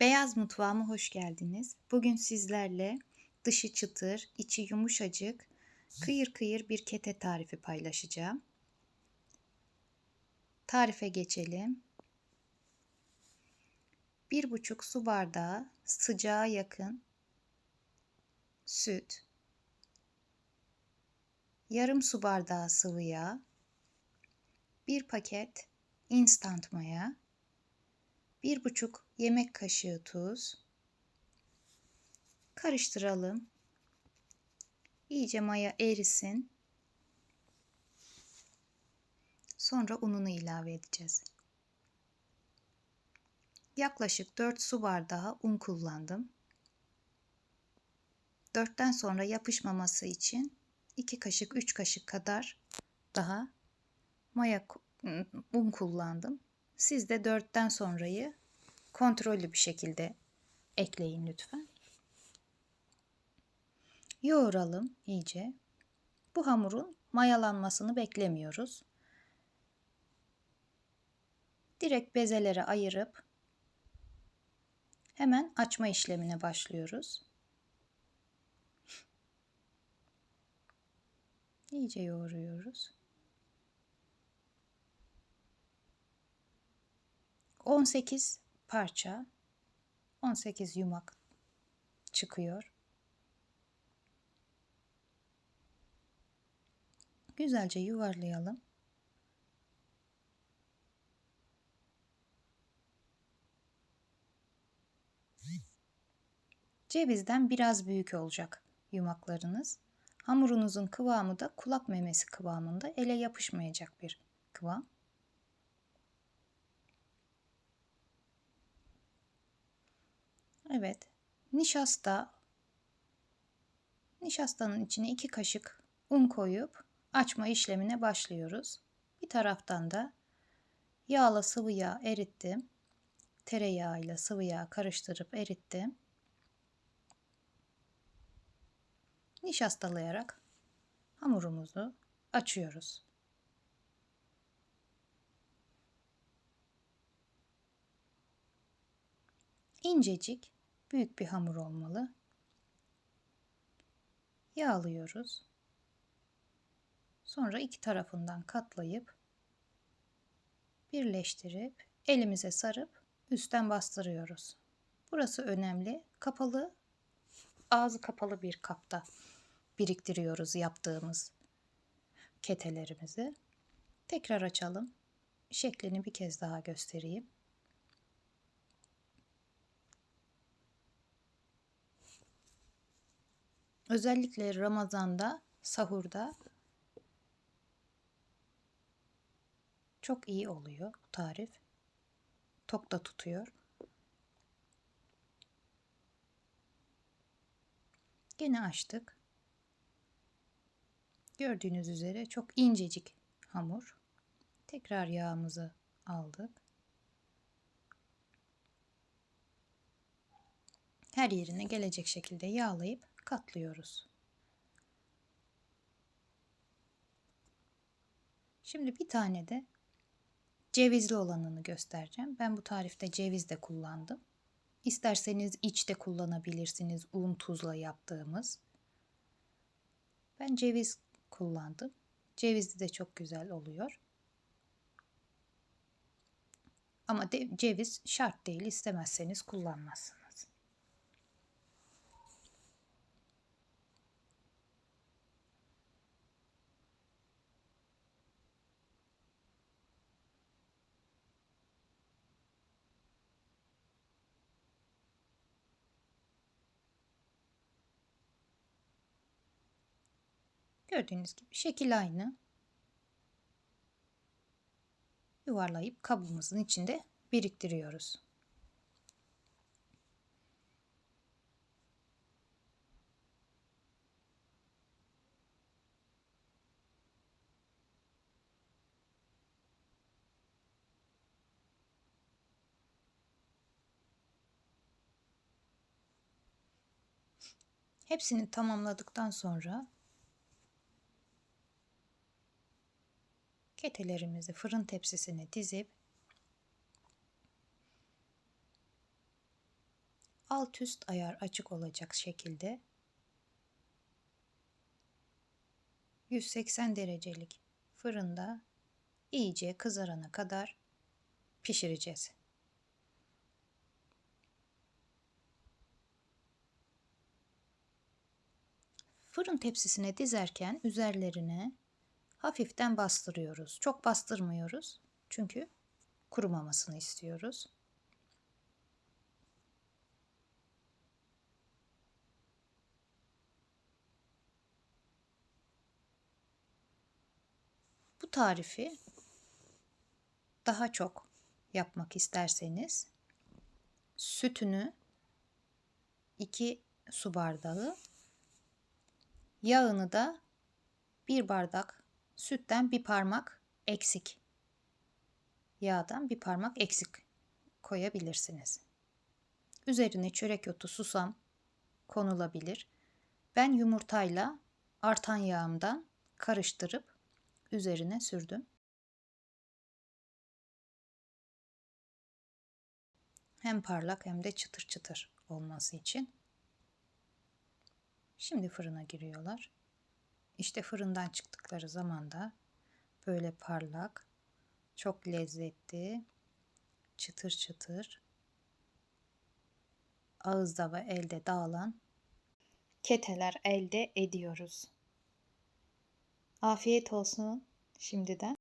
Beyaz mutfağıma hoş geldiniz. Bugün sizlerle dışı çıtır, içi yumuşacık, kıyır kıyır bir kete tarifi paylaşacağım. Tarife geçelim. Bir buçuk su bardağı sıcağa yakın süt, yarım su bardağı sıvı yağ, bir paket instant maya, bir buçuk yemek kaşığı tuz. Karıştıralım. İyice maya erisin. Sonra ununu ilave edeceğiz. Yaklaşık 4 su bardağı un kullandım. 4'ten sonra yapışmaması için 2 kaşık 3 kaşık kadar daha maya un kullandım. Siz de 4'ten sonrayı kontrollü bir şekilde ekleyin lütfen. Yoğuralım iyice. Bu hamurun mayalanmasını beklemiyoruz. Direkt bezelere ayırıp hemen açma işlemine başlıyoruz. İyice yoğuruyoruz. 18 parça 18 yumak çıkıyor. Güzelce yuvarlayalım. Cevizden biraz büyük olacak yumaklarınız. Hamurunuzun kıvamı da kulak memesi kıvamında ele yapışmayacak bir kıvam. Evet. Nişasta. Nişastanın içine iki kaşık un koyup açma işlemine başlıyoruz. Bir taraftan da yağla sıvı yağ erittim. Tereyağıyla sıvı yağ karıştırıp erittim. Nişastalayarak hamurumuzu açıyoruz. İncecik büyük bir hamur olmalı. Yağlıyoruz. Sonra iki tarafından katlayıp birleştirip elimize sarıp üstten bastırıyoruz. Burası önemli. Kapalı, ağzı kapalı bir kapta biriktiriyoruz yaptığımız ketelerimizi. Tekrar açalım. Şeklini bir kez daha göstereyim. Özellikle Ramazan'da, sahurda çok iyi oluyor bu tarif. Tok da tutuyor. Gene açtık. Gördüğünüz üzere çok incecik hamur. Tekrar yağımızı aldık. Her yerine gelecek şekilde yağlayıp katlıyoruz. Şimdi bir tane de cevizli olanını göstereceğim. Ben bu tarifte ceviz de kullandım. İsterseniz iç de kullanabilirsiniz. Un tuzla yaptığımız. Ben ceviz kullandım. Cevizli de çok güzel oluyor. Ama de, ceviz şart değil. istemezseniz kullanmazsınız. Gördüğünüz gibi şekil aynı. Yuvarlayıp kabımızın içinde biriktiriyoruz. Hepsini tamamladıktan sonra ketelerimizi fırın tepsisine dizip alt üst ayar açık olacak şekilde 180 derecelik fırında iyice kızarana kadar pişireceğiz. Fırın tepsisine dizerken üzerlerine hafiften bastırıyoruz. Çok bastırmıyoruz. Çünkü kurumamasını istiyoruz. Bu tarifi daha çok yapmak isterseniz sütünü 2 su bardağı yağını da bir bardak sütten bir parmak eksik yağdan bir parmak eksik koyabilirsiniz. Üzerine çörek otu, susam konulabilir. Ben yumurtayla artan yağımdan karıştırıp üzerine sürdüm. Hem parlak hem de çıtır çıtır olması için. Şimdi fırına giriyorlar. İşte fırından çıktıkları zaman da böyle parlak, çok lezzetli, çıtır çıtır, ağızda ve elde dağılan keteler elde ediyoruz. Afiyet olsun şimdiden.